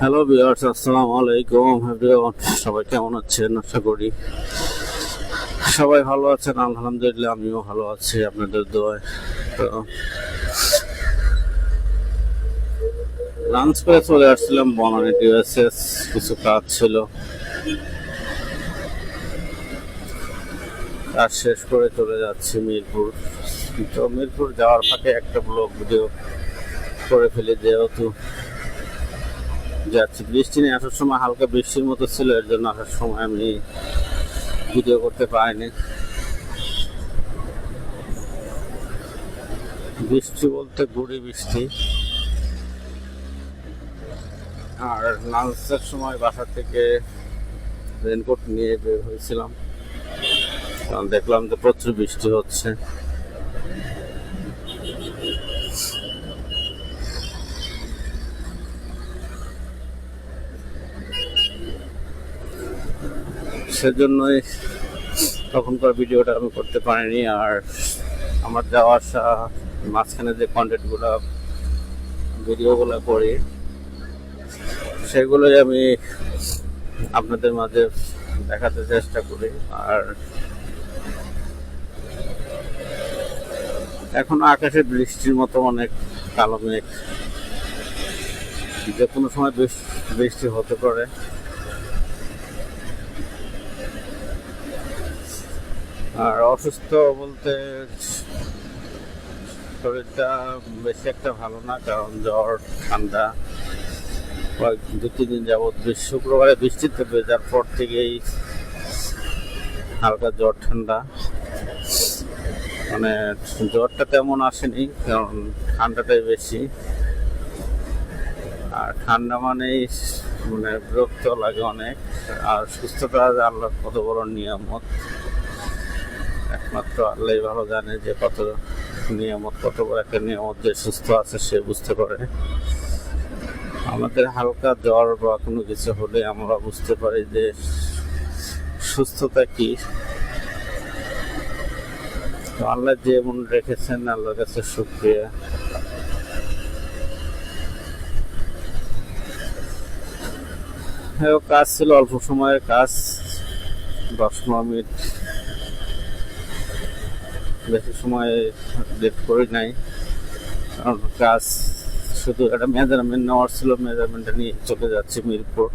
Hello viewers আসসালামু আলাইকুম everyone সবাই কেমন আছেন? আশা করি সবাই ভালো আছেন, আলহামদুলিল্লাহ, আমিও ভালো আছি, আপনাদের দোয়ায়। তো লাঞ্চ করে চলে আসছিলাম বনানী ডিএসএস কিছু কাজ ছিল। কাজ শেষ করে চলে যাচ্ছি মিরপুর। তো মিরপুর যাওয়ার ফাঁকে একটা ব্লগ ভিডিও করে ফেলি, যেহেতু যাচ্ছি। বৃষ্টি নিয়ে আসার সময় হালকা বৃষ্টির মতো ছিল, এর জন্য আসার সময় আমি ভিডিও করতে পারিনি। বৃষ্টি বলতে গুড়ি বৃষ্টি। আর লাঞ্চের সময় বাসা থেকে রেনকোট নিয়ে বের হয়েছিলাম। কারণ দেখলাম যে প্রচুর বৃষ্টি হচ্ছে। সেজন্যই তখনকার ভিডিওটা আমি করতে পারিনি, আর আমার যাওয়া আসা মাঝখানে যে কন্টেন্টগুলো ভিডিওগুলো করি, সেগুলোই আমি আপনাদের মাঝে দেখাতে চেষ্টা করি, আর এখন আকাশে বৃষ্টির মতো অনেক কালো মেঘ। যে কোনো সময় বৃষ- বৃষ্টি হতে পারে। আর অসুস্থ বলতে শরীরটা বেশি একটা ভালো না, কারণ জ্বর, ঠান্ডা। দু, তিন দিন যাবৎ বৃষ্টি- শুক্রবারে বৃষ্টিতে ভেজার পর থেকেই হালকা জ্বর, ঠান্ডা। মানে জ্বরটা তেমন আসেনি, কারণ ঠান্ডাটাই বেশি। আর ঠান্ডা মানেই মানে বিরক্ত লাগে অনেক। আর সুস্থতা আল্লাহর কত বড় নিয়ামত। একমাত্র আল্লাহ ভালো জানে যে কত নিয়ামত, কত বড় একটা নিয়ামত যে সুস্থ আছে সে বুঝতে পারে। আমাদের হালকা জ্বর বা কোনো কিছু হলে আমরা বুঝতে পারি যে সুস্থতা কি। আল্লাহ যেমন রেখেছেন, আল্লাহর কাছে শুক্রিয়া। কাজ ছিল অল্প সময়ের কাজ, দশ পনেরো মিনিট। বেশি সময় লেট করি নাই। কারণ কাজ শুধু একটা মেজারমেন্ট নেওয়ার ছিল মেজারমেন্টটা নিয়ে চলে যাচ্ছি মিরপুর।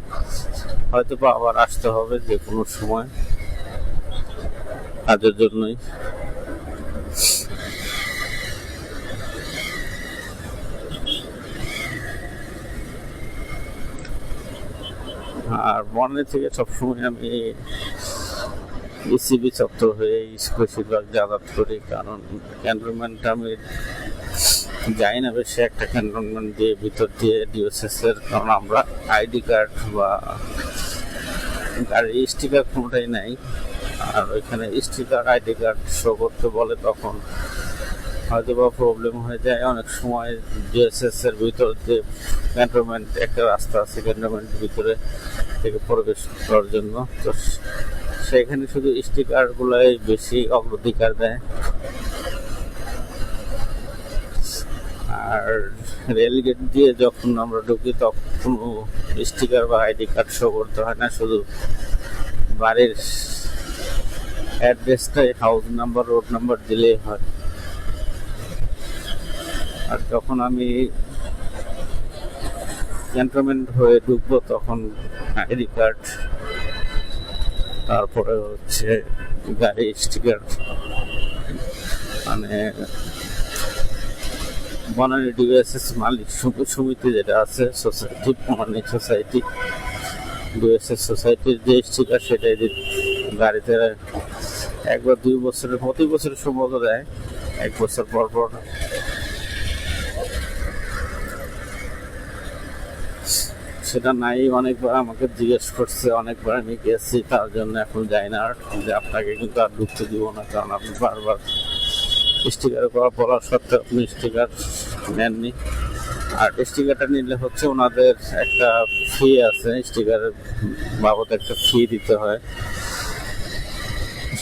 হয়তো বা আবার আসতে হবে যে কোনো সময়। কাজের জন্যই। আর মনে থেকে সবসময় আমি ইসিবি চত্বর হয়ে বেশিরভাগ যাতায়াত করি, কারণ ক্যান্টনমেন্ট আমি যাই না, বেশি একটা ক্যান্টনমেন্ট দিয়ে ভিতর দিয়ে ডিওসএস এর, কারণ আমরা আইডি কার্ড বা গাড়ির স্টিকার কোনোটাই নাই। আর ওইখানে স্টিকার আইডি কার্ড শো করতে বলে তখন হয়তো বা প্রবলেম হয়ে যায়। অনেক সময় ডিএসএস এর ভিতর যে ক্যান্টনমেন্ট একটা রাস্তা আছে ক্যান্টনমেন্টের ভিতরে থেকে প্রবেশ করার জন্য। তো সেখানে শুধু স্টিকার গুলাই বেশি অগ্রাধিকার দেয়। আর রেলগেট দিয়ে যখন আমরা ঢুকি, তখন স্টিকার বা আইডি কার্ড শো করতে হয় না, শুধু বাড়ির অ্যাড্রেসটাই হাউস নাম্বার রোড নাম্বার দিলেই হয়। আর যখন আমি ক্যান্টনমেন্ট হয়ে ঢুকবো, তখন আইডি কার্ড তারপরে হচ্ছে গাড়ি স্টিকার মানে বনানী ডিএসএস মালিক সম- সমিতি যেটা আছে সোসাইটি বনানী সোসাইটি ডিএসএস সোসাইটির যে স্টিকার সেটাই গাড়িতে একবার দুই বছরের, প্রতি বছরের সম্ভবত দেয়। এক বছর পর পর সেটা নাই, অনেকবার আমাকে জিজ্ঞেস করছে, অনেকবার আমি গেছি, তার জন্য এখন যাই না আর যে আপনাকে কিন্তু আর ঢুকতে দিব না, কারণ আপনি বারবার স্টিকার করা বলার সত্ত্বেও আপনি স্টিকার নেননি। আর স্টিকারটা নিলে হচ্ছে ওনাদের একটা ফি আছে স্টিকারের বাবদ একটা ফি দিতে হয়।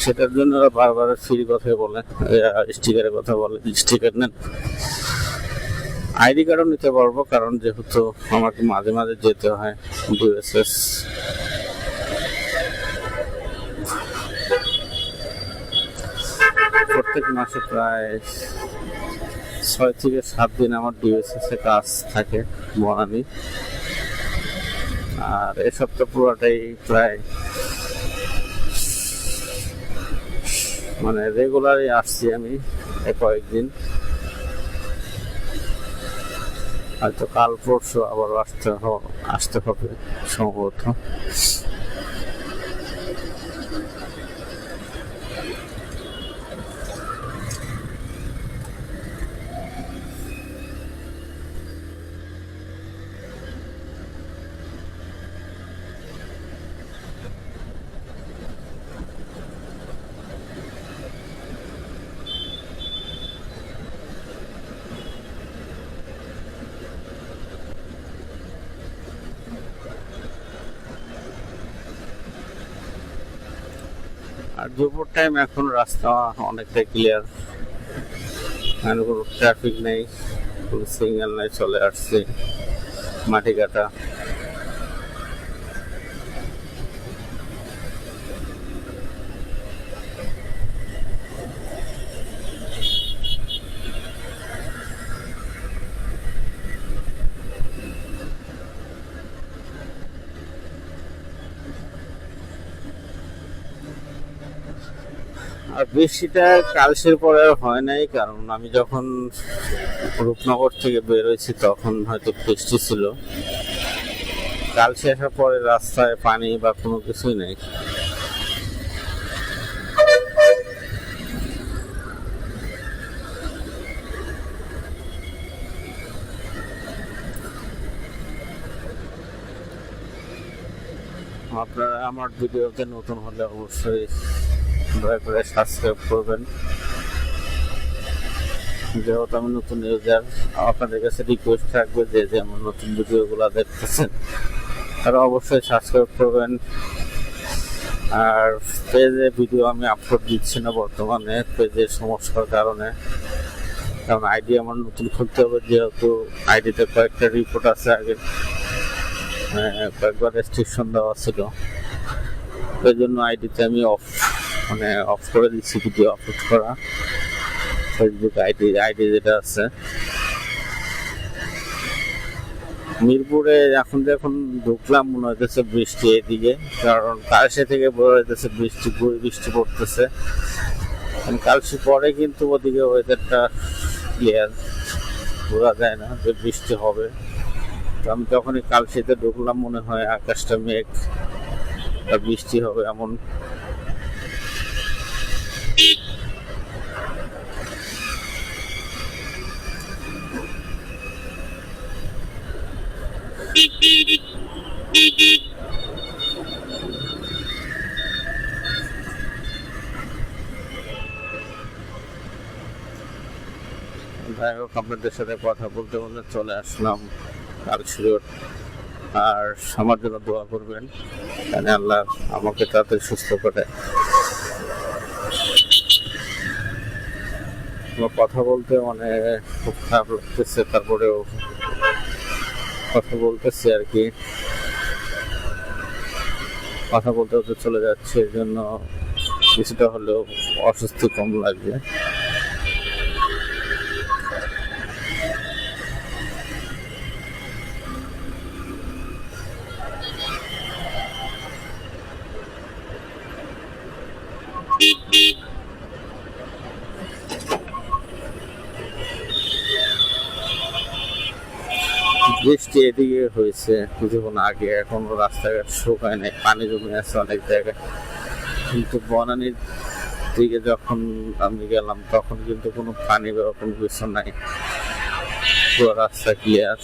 সেটার জন্য ওরা বারবার ফ্রি কথা বলে স্টিকারের কথা বলে স্টিকার নেন। আইডি কার্ডও নিতে পারব, কারণ যেহেতু আমাকে মাঝে মাঝে যেতে হয় ডিএসএস প্রত্যেক মাসে প্রায় ছয় থেকে সাত দিন আমার ডিএসএস এ কাজ থাকে বনানি। আর এ সপ্তাহ পুরোটাই প্রায় মানে রেগুলারই আসছি আমি কয়েকদিন। হয়তো কাল পরশু আবার আসতে হবে আসতে হবে সম্ভবত। আর দুপুর টাইম এখন রাস্তা অনেকটা ক্লিয়ার কোনো ট্রাফিক নেই, কোনো সিগন্যাল নেই, চলে আসছে মাটি কাটা আর বৃষ্টিটা কালসের পরে আর হয় নাই, কারণ আমি যখন রূপনগর থেকে বেরোইছি তখন হয়তো বৃষ্টি ছিল। কালসে আসার পরে রাস্তায় পানি বা কোনো কিছুই নেই। আপনারা আমার ভিডিওতে নতুন হলে অবশ্যই দয়া করে সাবস্ক্রাইব করবেন। যেহেতু আমি নতুন ইউজার আপনাদের কাছে রিকোয়েস্ট থাকবে যে যে আমার নতুন ভিডিওগুলো দেখতেছেন তারা অবশ্যই সাবস্ক্রাইব করবেন। আর পেজে ভিডিও আমি আপলোড দিচ্ছি না বর্তমানে পেজের সমস্যার কারণে। কারণ আইডি আমার নতুন খুলতে হবে যেহেতু আইডিতে কয়েকটা রিপোর্ট আছে আগে। হ্যাঁ, কয়েকবার রেস্ট্রিকশন দেওয়া ছিল। ওই জন্য আইডিতে আমি অফ মানে অফ করে দিচ্ছি ভিডিও আপলোড করা। ফেসবুক আইডি আইডি যেটা আছে। মিরপুরে এখন যখন ঢুকলাম, মনে হইতেছে বৃষ্টি এদিকে। কারণ কালসে থেকে বড় হইতেছে বৃষ্টি বৃষ্টি পড়তেছে। কালসে পরে কিন্তু ওদিকে ওয়েদারটা ক্লিয়ার বোঝা যায় না যে বৃষ্টি হবে। তো আমি যখনই কালসিতে ঢুকলাম, মনে হয় আকাশটা মেঘ। বৃষ্টি হবে এমন যাই হোক, আপনাদের সাথে কথা বলতে বলতে চলে আসলাম কালশিরোড আর আমার জন্য দোয়া করবেন, যেন আল্লাহ আমাকে তাড়াতাড়ি সুস্থ করে। কথা বলতে মানে খুব খারাপ লাগতেছে, তারপরেও কথা বলতেছি আর কি। কথা বলতে বলতে চলে যাচ্ছে এর জন্য কিছুটা হলেও অসুস্থ কম লাগছে বৃষ্টি এদিকে হয়েছে কিছুক্ষণ আগে, এখন রাস্তাঘাট শুকায় নাই, পানি জমে আছে অনেক জায়গায়। কিন্তু বনানির দিকে যখন আমি গেলাম, তখন কিন্তু কোনো পানি বা কোনো কিছু নাই। পুরো রাস্তা ক্লিয়ার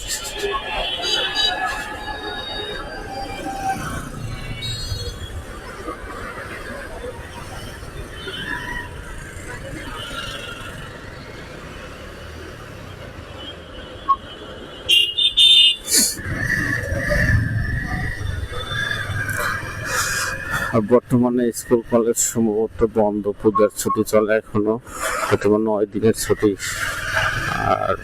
বর্তমানে স্কুল কলেজ সম্ভবত বন্ধ। পূজার ছুটি চলে এখনও। বর্তমানে নয় দিনের ছুটি। আর